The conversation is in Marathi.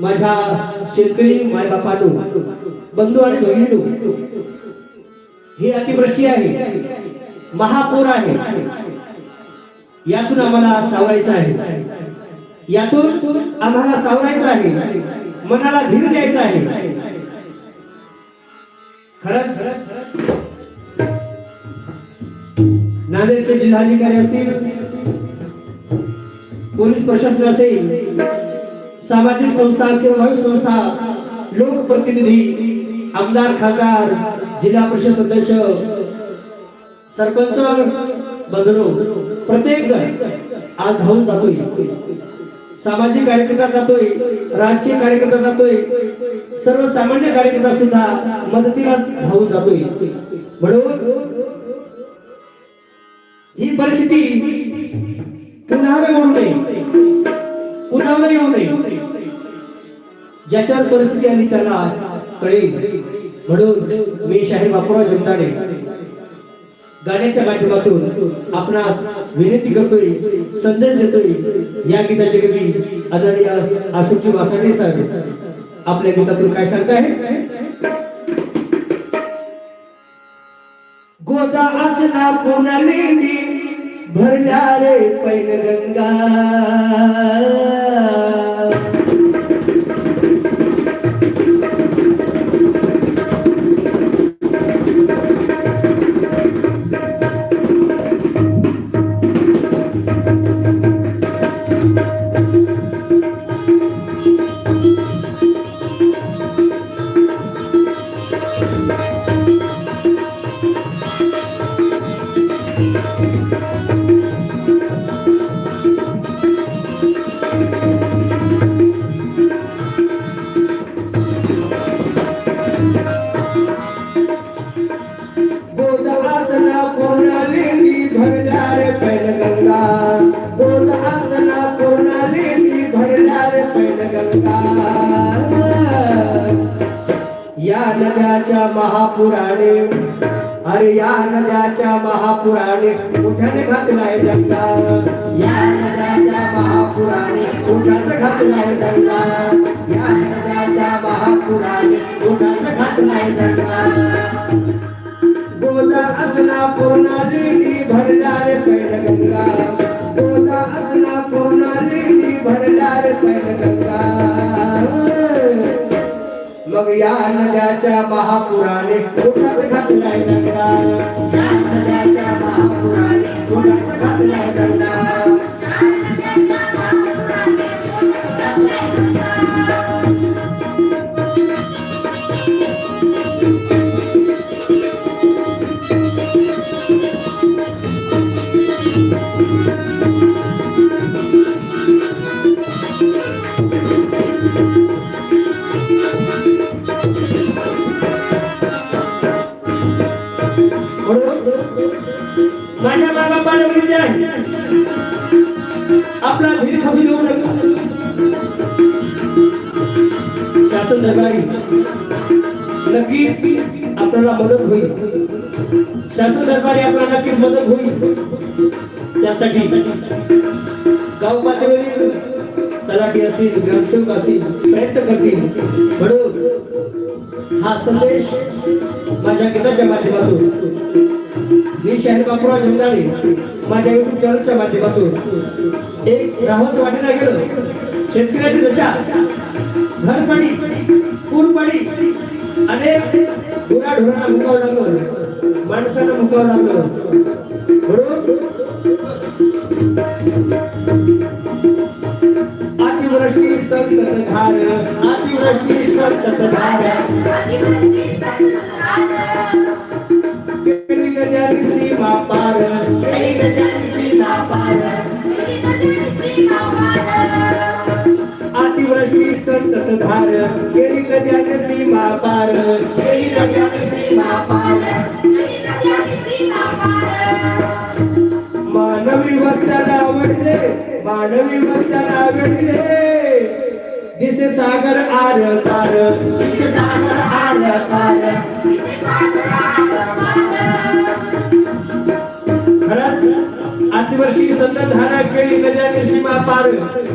माझ्या शेतकरी मायबापानो बंधू आणि बहिणीनो ही अतिवृष्टी आहे महापूर आहे. यातून आम्हाला सावरायचं आहे. यातून आम्हाला सावरायचं आहे. मनाला धीर द्यायचा आहे. खरंच नांदेडचे जिल्हाधिकारी असतील पोलीस प्रशासन असेल सामाजिक संस्था सेवाभावी संस्था लोकप्रतिनिधी आमदार खासदार जिल्हा परिषद सदस्य सरपंच बदलो प्रत्येक जण आज धावून जातोय. सामाजिक कार्यकर्ता जातोय राजकीय कार्यकर्ता जातोय सर्वसामान्य कार्यकर्ता सुद्धा मदतीला धावून जातोय. म्हणून ही परिस्थिती पुन्हा होऊ नये पुन्हा येऊ नये ज्याच्या परिस्थिती आली त्याला कळेल म्हणून मी शाहीर बापूराव जगताडे गाण्याच्या माध्यमातून आपणास विनंती करतोय संदेश देतोय. या गीताचे कवी आदरणीय आशुकी वासाडे सर आपल्या गीतातून काय सांगताय? गोदा आसना पुन्हा लेंडी भरल्या रे पैन गंगा पूर्ण लेंडी भरल्या रे या नद्याच्या महापुराणे अरे या नद्याच्या महापुराणे कुठ्याने घातलाय गंगा या नद्याच्या महापुराणे कुठ्याचं घातलाय गंगा या नद्याच्या महापुराणे कुठ्याचं घातलाय गंगा गोदा असना पूर्णा लेंडी भरला रे पैन गंगा. गोदा असना पूर्णा लेंडी भरला रे पैन गंगा. या नद्याच्या महापुराने कुठात घातलाय गंगा या नद्याच्या महापुराने कुठात घातलाय गंगा बाबापाला आपला धीर कमी देऊ नका. शासन दरबारी नक्कीच आपल्याला मदत होईल. शासन दरबारी आपल्याला नक्कीच मदत होईल. त्यासाठी गाव पातळीवरील तलाठी असतील ग्रामसेवक असतील प्रयत्न करतील म्हणून हा संदेश माझ्या गीताच्या माध्यमातून. मी शहर बापूराव जमदाडे माझ्या युट्यूब चॅनलच्या माध्यमातून. एक राहूच वाटेला गेलो. शेतकऱ्याची दशा. घरपडी पूरपडी अनेक गुराढोरांना मुकावं लागलं. माणसांना मुकावं लागलं. म्हणून अतिवृष्टी संततधार अतिवृष्टी संततधार केली गजाली सीमा पार केली गजाली सीमा पार अतिवृष्टी संततधार केली गजाली सीमा पार केली सीमा पार मानवी वक्ताला आवडले मानवी वक्ताला आवडले. दिसे सागर आर तार दिसे सागर आर तार खरंच संत धारा केली गजाली सीमा पार.